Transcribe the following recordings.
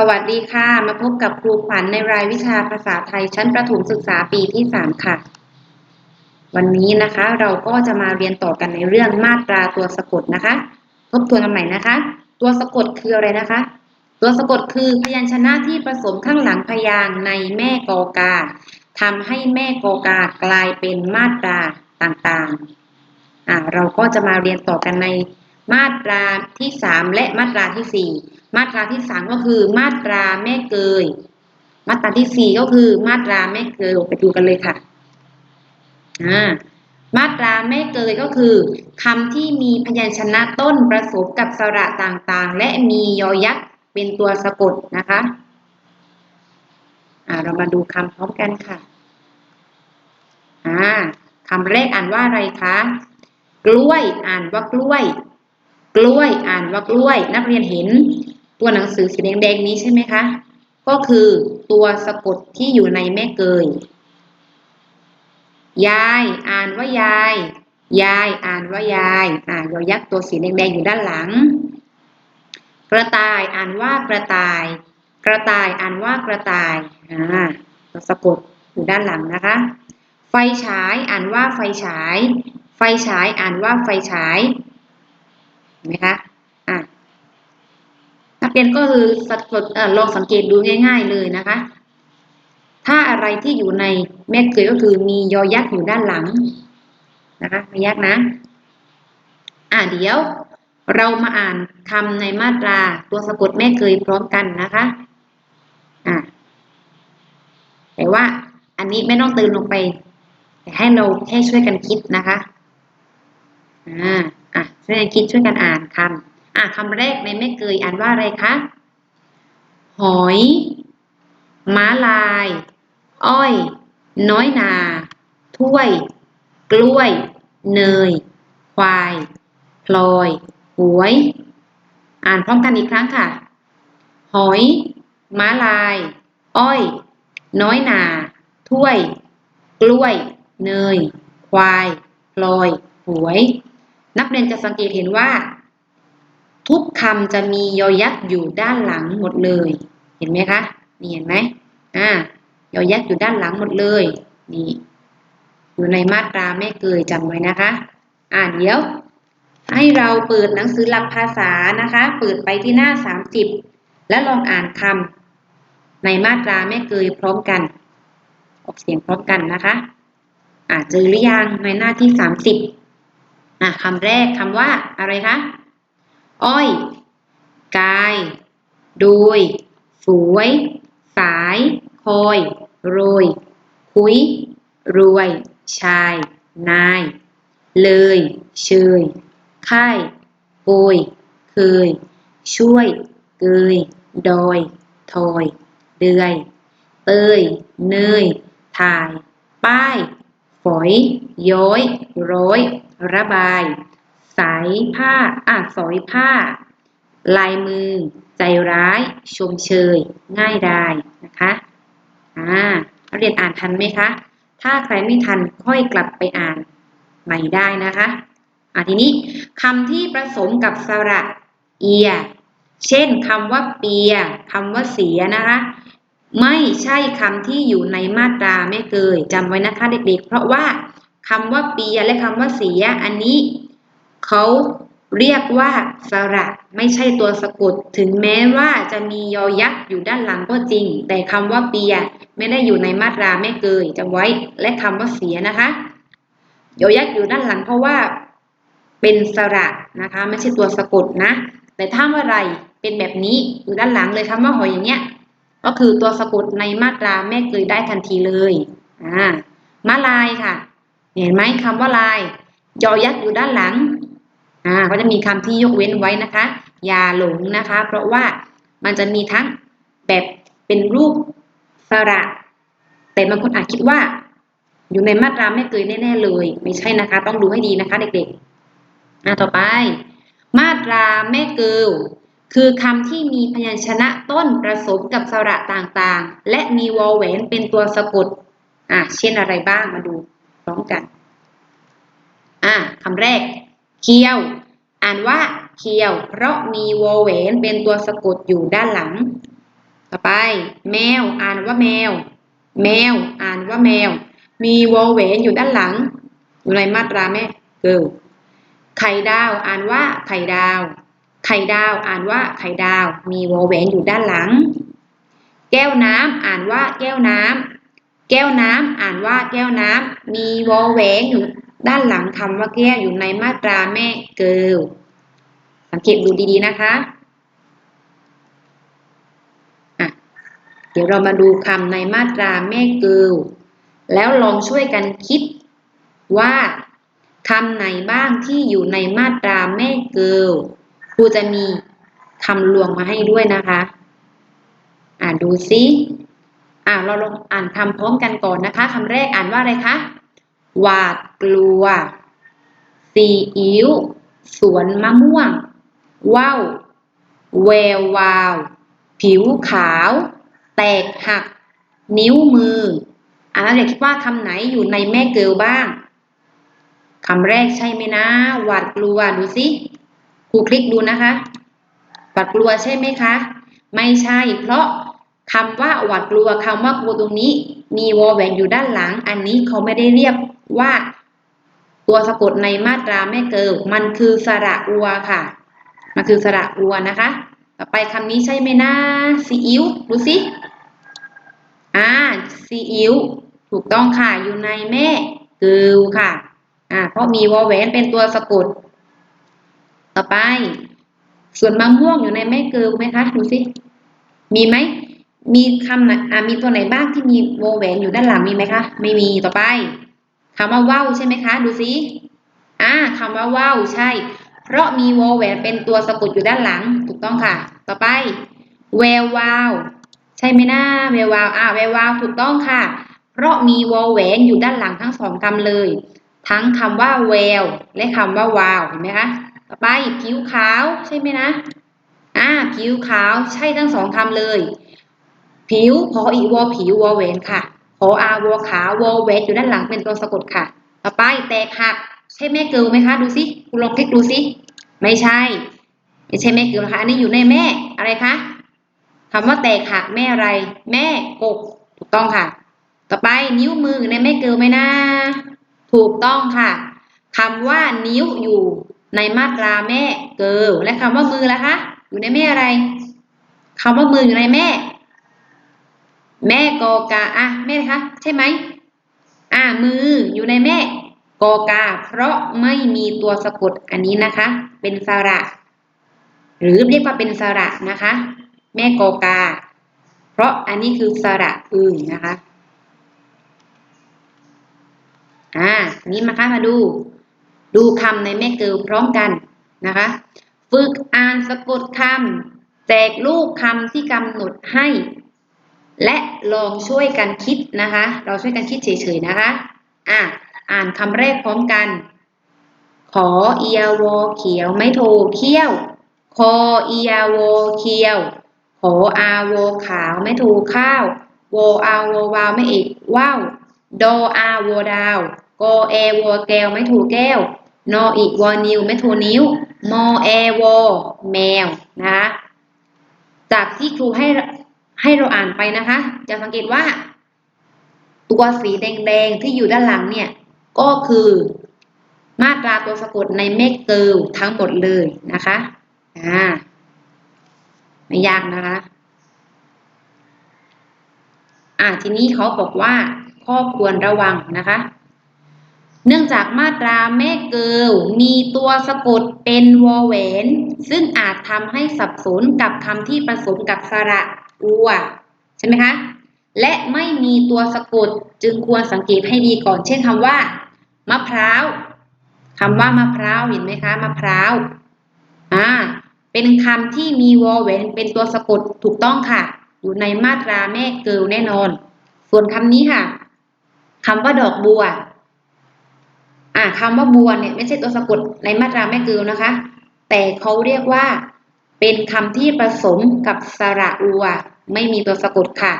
สวัสดีค่ะ มาพบกับครูขวัญในรายวิชาภาษาไทยชั้นประถมศึกษาปีที่สามค่ะ วันนี้นะคะเราก็จะมาเรียนต่อกันในเรื่องมาตราตัวสะกดนะคะ ทบทวนกันใหม่นะคะ ตัวสะกดคืออะไรนะคะ ตัวสะกดคือพยัญชนะที่ผสมข้างหลังพยางในแม่กอกาทำให้แม่กอกากลายเป็นมาตราต่างๆอ่าเราก็จะมาเรียนต่อกันในมาตราที่สามและมาตราที่สี่ มาตราที่สามก็คือมาตราแม่เกย มาตราที่สี่ก็คือมาตราแม่เกยไปดูกันเลยค่ะอ่ามาตราแม่เกยก็คือคำที่มีพยัญชนะต้นประสมกับสระต่างๆ และมียอยักษ์เป็นตัวสะกดนะคะอ่าเรามาดูคำพร้อมกันค่ะอ่าคำแรกอ่านว่าอะไรคะกล้วยอ่านว่ากล้วย กล้วยอ่านว่ากล้วย นักเรียนเห็น ตัวหนังสือสีแดงๆนี้ใช่ไหมคะ ก็คือตัวสะกดที่อยู่ในแม่เกย ยายอ่านว่ายาย ยายอ่านว่ายาย อ่ายอยักษ์ตัวสีแดงๆอยู่ด้านหลัง กระต่ายอ่านว่ากระต่าย กระต่ายอ่านว่ากระต่ายอ่าตัวสะกดอยู่ด้านหลังนะคะ ไฟฉายอ่านว่าไฟฉาย ไฟฉายอ่านว่าไฟฉายเห็นไหมคะ เรียนก็คือสกดเอ่อลองสังเกตดูง่าย ๆเลยนะคะ ถ้าอะไรที่อยู่ในแม่เกยก็คือมียอยักษ์อยู่ด้านหลังนะคะยอยักษ์นะ อ่าเดี๋ยว เรามาอ่านคำในมาตราตัวสะกดแม่เกยพร้อมกันนะคะ อ่าแต่ว่าอันนี้ไม่ต้องเติมลงไป แต่ให้เราแค่ช่วยกันคิดนะคะ อ่า อะช่วยกันคิดช่วยกันอ่านคำ อะคำแรกในแม่เกยอ่านว่าอะไรคะหอยม้าลาย อ้อย น้อยนา ถ้วย กล้วย เนย ควายพลอย หวย อ่านพร้อมกันอีกครั้งค่ะ หอย ม้าลาย อ้อย น้อยนา ถ้วย กล้วย เนย ควายพลอย หวย นักเรียนจะสังเกตเห็นว่า ทุกคำจะมียอยักษ์อยู่ด้านหลังหมดเลย เห็นไหมคะ นี่เห็นไหมอ่ายอยักษ์อยู่ด้านหลังหมดเลย นี่ อยู่ในมาตราแม่เกยจำไว้นะคะ อ่าเดี๋ยว ให้เราเปิดหนังสือหลักภาษานะคะ เปิดไปที่หน้าสามสิบและลองอ่านคำในมาตราแม่เกยพร้อมกัน ออกเสียงพร้อมกันนะคะ อ่าเจอหรือยังในหน้าที่สามสิบอะคำแรกคำว่าอะไรคะ อ้อย กาย โดย สวย สาย คอย โรย คุย รวย ชาย นาย เลย เชย ค่ายโกย เคย ช่วย เกย ดอย ทอย เดือย เตย เนย ถ่าย ป้าย ฝอย ย้อย ร้อย ระบาย สายผ้าอะสอยผ้า ลายมือ ใจร้าย ชมเชย ง่ายดายนะคะอ่าเรียนอ่านทันไหมคะ ถ้าใครไม่ทันค่อยกลับไปอ่านใหม่ได้นะคะอ่าทีนี้คำที่ผสมกับสระเอีย เช่นคำว่าเปียคำว่าเสียนะคะ ไม่ใช่คำที่อยู่ในมาตราไม่เกยจำไว้นะคะเด็กๆ เพราะว่าคำว่าเปียและคำว่าเสียอันนี้ เขาเรียกว่าสระไม่ใช่ตัวสะกด ถึงแม้ว่าจะมียอยักษ์อยู่ด้านหลังก็จริง แต่คำว่าเปียไม่ได้อยู่ในมาตราไม่เกยจำไว้และคำว่าเสียนะคะ ยอยักษ์อยู่ด้านหลังเพราะว่าเป็นสระนะคะไม่ใช่ตัวสะกดนะ แต่ถ้าเมื่อไรเป็นแบบนี้อยู่ด้านหลังเลยคำว่าหอยอย่างเงี้ยก็คือตัวสะกดในมาตราแม่เกยได้ทันทีเลยอ่ามาลายค่ะ เห็นไหมคำว่าลายยอยักษ์อยู่ด้านหลัง อ่าก็จะมีคำที่ยกเว้นไว้นะคะ อย่าหลงนะคะ เพราะว่ามันจะมีทั้งแบบเป็นรูปสระแต่บางคนอาจคิดว่า อยู่ในมาตราแม่เกยแน่ ๆ เลย ไม่ใช่นะคะ ต้องดูให้ดีนะคะเด็กๆอ่าต่อไป มาตราแม่เกลคือคำที่มีพยัญชนะต้นผสมกับสระต่างๆ และมีวอลแหวนเป็นตัวสะกดอะเช่นอะไรบ้างมาดูพร้อมกันอะคำแรก เคียว อ่านว่าเคียว เพราะมีวอลแวนเป็นตัวสะกดอยู่ด้านหลัง ต่อไป แมว อ่านว่าแมว แมว อ่านว่าแมว มีวอแวนอยู่ด้านหลัง อยู่ในมาตราแม่เกิลไข่ดาว อ่านว่าไข่ดาว ไข่ดาว อ่านว่าไข่ดาว มีวอแวนอยู่ด้านหลัง แก้วน้ำอ่านว่าแก้วน้ำแก้วน้ำอ่านว่าแก้วน้ำมีวอแหวนอยู่ ด้านหลังคำว่าแก้วอยู่ในมาตราแม่เกิลสังเกตดูดีๆนะคะะเดี๋ยวเรามาดูคำในมาตราแม่เกิลแล้วลองช่วยกันคิดว่าคำไหนบ้างที่อยู่ในมาตราแม่เกิลครูจะมีคำลวงมาให้ด้วยนะคะ อ่านดูซิอ่าเราลองอ่านคำพร้อมกันก่อนนะคะคำแรกอ่านว่าอะไรคะ หวาดกลัว ซีอิ๊ว สวนมะม่วง ว่าวแวววาว ผิวขาว แตกหัก นิ้วมือ อ่าแล้วเด็กคิดว่าคำไหนอยู่ในแม่เกลบ้าง คำแรกใช่ไหมนะ หวาดกลัว ดูสิครูคลิกดูนะคะ หวาดกลัวใช่ไหมคะ ไม่ใช่ เพราะคำว่าหวาดกลัวคำว่ากลัวตรงนี้ มีวอแหวนอยู่ด้านหลัง อันนี้เขาไม่ได้เรียก ว่าตัวสะกดในมาตราแม่เกิลมันคือสระอัวค่ะ มันคือสระอัวนะคะ ต่อไปคำนี้ใช่ไหมนะซีอิ๊วดูสิอ่าซีอิ๊วถูกต้องค่ะอยู่ในแม่เกิลค่ะอ่าเพราะมีวอแหวนเป็นตัวสะกด ต่อไป ส่วนมะม่วงอยู่ในแม่เกิลไหมคะดูสิมีไหมมีคำไหนอ่ามีตัวไหนบ้างที่มีวอแหวนอยู่ด้านหลังมีไหมคะ ไม่มีต่อไป คำว่าว่าวใช่ไหมคะ ดูสิอ่าคำว่าว่าวใช่ เพราะมีวอแหวนเป็นตัวสะกดอยู่ด้านหลัง ถูกต้องค่ะ ต่อไปแวววาวใช่ไหมนะแวววาวอ่าแวววาวถูกต้องค่ะ เพราะมีวอแหวนอยู่ด้านหลังทั้งสองคำเลย ทั้งคำว่าแววและคำว่าวาวเห็นไหมคะต่อไปผิวขาวใช่ไหมนะอ่าผิวขาวใช่ทั้งสองคำเลย ผิวพออีวอผิววอแหวนค่ะ พออาวอขาวอแหวนอยู่ด้านหลังเป็นตัวสะกดค่ะ ต่อไปแตกหัก ใช่แม่เกิลไหมคะ ดูสิคุณลองคลิกดูสิ ไม่ใช่ ไม่ใช่แม่เกิลนะคะ อันนี้อยู่ในแม่อะไรคะคำว่าแตกหักแม่อะไร แม่กก ถูกต้องค่ะ ต่อไปนิ้วมือในแม่เกิลไหมนะ ถูกต้องค่ะคำว่านิ้วอยู่ในมาตราแม่เกิลและคำว่ามือล่ะคะ อยู่ในแม่อะไรคำว่ามืออยู่ในแม่ แม่กอกาอะแม่คะใช่ไหมอ่ามืออยู่ในแม่กอกา เพราะไม่มีตัวสะกดอันนี้นะคะ เป็นสระ หรือเรียกว่าเป็นสระนะคะ แม่กอกา เพราะอันนี้คือสระอื่นนะคะอ่านี้มาค่ะมาดู ดูคำในแม่เกิลพร้อมกันนะคะ ฝึกอ่านสะกดคำแจกลูกคำที่กำหนดให้ และลองช่วยกันคิดนะคะ เราช่วยกันคิดเฉยๆนะคะ อะ อ่านคำแรกพร้อมกัน ขอเอียวอเขียวไม่โทเขี้ยว คอเอียวอเคียว ขออาวอขาวไม่โทข้าวโวอาวอวาวไม่เอกว้าวดออาวอดาวกอแอวอแก้วไม่ถูแก้ว นออีกวอนิวไม่ถูนิ้ว มอแอวอแมวนะคะจากที่ครูให้ ให้เราอ่านไปนะคะ จะสังเกตว่า ตัวสีแดงๆที่อยู่ด้านหลังเนี่ย ก็คือมาตราตัวสะกดในเมกเกิลทั้งหมดเลยนะคะอ่าไม่ยากนะคะ อ่าทีนี้เขาบอกว่าข้อควรระวังนะคะ เนื่องจากมาตราแม่เกิลมีตัวสะกดเป็นวอแหวน ซึ่งอาจทำให้สับสนกับคำที่ผสมกับสระ อัวใช่ไหมคะและไม่มีตัวสะกดจึงควรสังเกตให้ดีก่อน เช่นคำว่ามะพร้าวคำว่ามะพร้าวเห็นไหมคะมะพร้าวอ่าเป็นคำที่มีวอแหวนเป็นตัวสะกดถูกต้องค่ะ อยู่ในมาตราแม่เกิลแน่นอน ส่วนคำนี้ค่ะคำว่าดอกบัวอ่าคำว่าบัวเนี่ยไม่ใช่ตัวสะกดในมาตราแม่เกิลนะคะ แต่เขาเรียกว่า เป็นคำที่ผสมกับสระอัว ไม่มีตัวสะกดค่ะ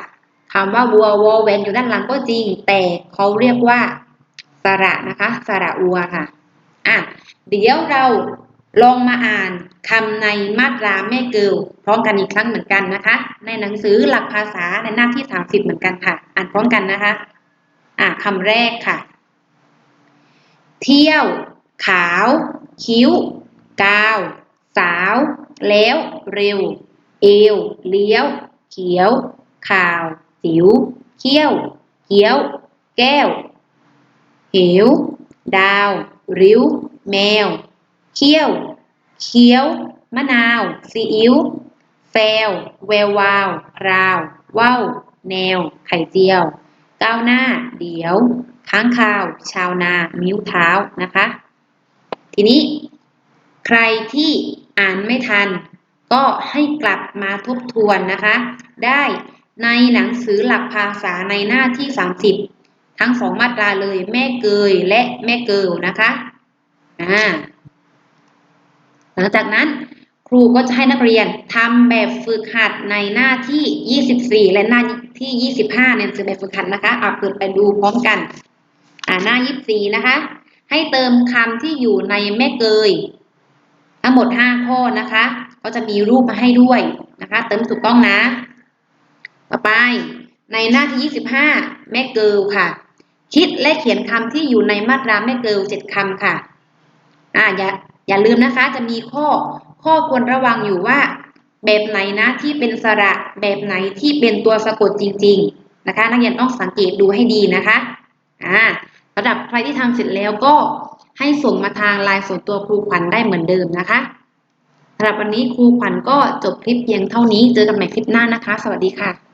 คำว่าบัววอแวนอยู่ด้านหลังก็จริง แต่เขาเรียกว่า สระนะคะสระอัวค่ะอะเดี๋ยวเราลองมาอ่านคำในมาตราแม่เกิลพร้อมกันอีกครั้งเหมือนกันนะคะ ในหนังสือหลักภาษาในหน้าที่ 30 เหมือนกันค่ะ อ่านพร้อมกันนะคะ อ่าคำแรกค่ะ เที่ยว ขาว คิ้ว กาว สาว แล้ว เร็ว เอว เลี้ยว เขียว ข่าว สิว เขี้ยว เกี้ยว แก้ว เหว ดาว ริ้ว แมว เขี้ยว เคี้ยว มะนาว ซีอิ๊วแฟวแวววาว ราว ว่าวแนว ไข่เจียว ก้าวหน้า เดี๋ยว ค้างคาว ชาวนา มิ้วเท้านะคะ ทีนี้ ใครที่อ่านไม่ทัน ก็ให้กลับมาทบทวนนะคะ ได้ในหนังสือหลักภาษาในหน้าที่ 30 ทั้งสองมาตราเลยแม่เกยและแม่เกิลนะคะอ่าหลังจากนั้นครูก็จะให้นักเรียนทำแบบฝึกหัดในหน้าที่ 24 และหน้าที่ 25เนี่ยคือแบบฝึกหัดนะคะเอาเปิดไปดูพร้อมกัน อ่าหน้า 24 นะคะ ให้เติมคำที่อยู่ในแม่เกย ทั้งหมด 5 ข้อนะคะ ก็จะมีรูปมาให้ด้วยนะคะ เติมถูกต้องนะ ต่อไป ในหน้าที่ 25 แม่เกิลค่ะ คิดและเขียนคำที่อยู่ในมาตราแม่เกิล7คำค่ะ อ่าอย่าอย่าลืมนะคะ จะมีข้อข้อควรระวังอยู่ว่า แบบไหนนะที่เป็นสระ แบบไหนที่เป็นตัวสะกดจริง ๆนะคะ นักเรียนต้องสังเกตดูให้ดีนะคะ อ่าสำหรับใครที่ทำเสร็จแล้วก็ ให้ส่งมาทางไลน์ส่วนตัวครูขวัญได้เหมือนเดิมนะคะสำหรับวันนี้ครูขวัญก็จบคลิปเพียงเท่านี้ เจอกันใหม่คลิปหน้านะคะ สวัสดีค่ะ